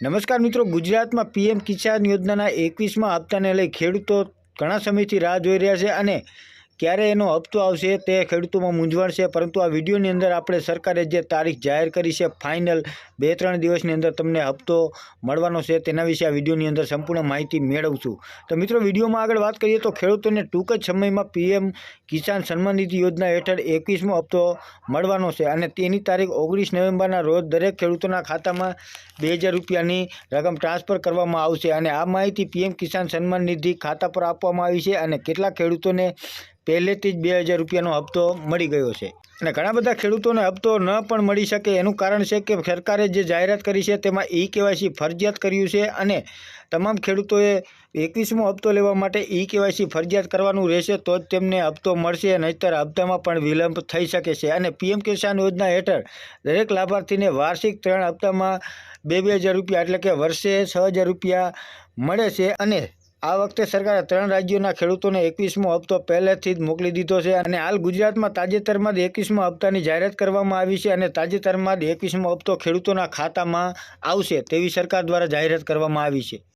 નમસ્કાર મિત્રો, ગુજરાતમાં પીએમ કિસાન યોજનાના એકવીસમાં હપ્તાને લઈ ખેડૂતો ઘણા સમયથી રાહ જોઈ રહ્યા છે અને ક્યારે એનો હપ્તો આવશે તે ખેડૂતોમાં મૂંઝવણ છે, પરંતુ આ વિડીયોની અંદર આપણે સરકારે જે તારીખ જાહેર કરી છે, ફાઇનલ બે ત્રણ દિવસની અંદર તમને હપ્તો મળવાનો છે, તેના વિશે આ વિડીયોની અંદર સંપૂર્ણ માહિતી મેળવશું. તો મિત્રો, વિડીયોમાં આગળ વાત કરીએ તો ખેડૂતોને ટૂંક જ સમયમાં પીએમ કિસાન સન્માન નિધિ યોજના હેઠળ એકવીસમો હપ્તો મળવાનો છે અને તેની તારીખ ઓગણીસ નવેમ્બરના રોજ દરેક ખેડૂતોના ખાતામાં બે હજાર રૂપિયાની રકમ ટ્રાન્સફર કરવામાં આવશે અને આ માહિતી પીએમ કિસાન સન્માન નિધિ ખાતા પર આપવામાં આવી છે અને કેટલાક ખેડૂતોને પહેલેથી જ બે હજાર રૂપિયાનો હપ્તો મળી ગયો છે. અને ઘણા બધા ખેડૂતોને હપ્તો ન પણ મળી શકે એનું કારણ છે કે સરકારે જે જાહેરાત કરી છે તેમાં ઈ કેવાયસી ફરજિયાત કર્યું છે અને તમામ ખેડૂતોએ એકવીસમો હપ્તો લેવા માટે ઈ કેવાયસી ફરજિયાત કરવાનું રહેશે તો જ તેમને હપ્તો મળશે નહીંતર હપ્તામાં પણ વિલંબ થઈ શકે છે. અને પીએમ કિસાન યોજના હેઠળ દરેક લાભાર્થીને વાર્ષિક ત્રણ હપ્તામાં બે બે હજાર રૂપિયા એટલે કે વર્ષે છ હજાર રૂપિયા મળે છે અને આ વખતે સરકારે ત્રણ રાજ્યોના ખેડૂતોને એકવીસમો હપ્તો પહેલેથી જ મોકલી દીધો છે અને હાલ ગુજરાતમાં તાજેતરમાં જ એકવીસમો હપ્તાની જાહેરાત કરવામાં આવી છે અને તાજેતરમાં જ એકવીસમો હપ્તો ખેડૂતોના ખાતામાં આવશે તેવી સરકાર દ્વારા જાહેરાત કરવામાં આવી છે.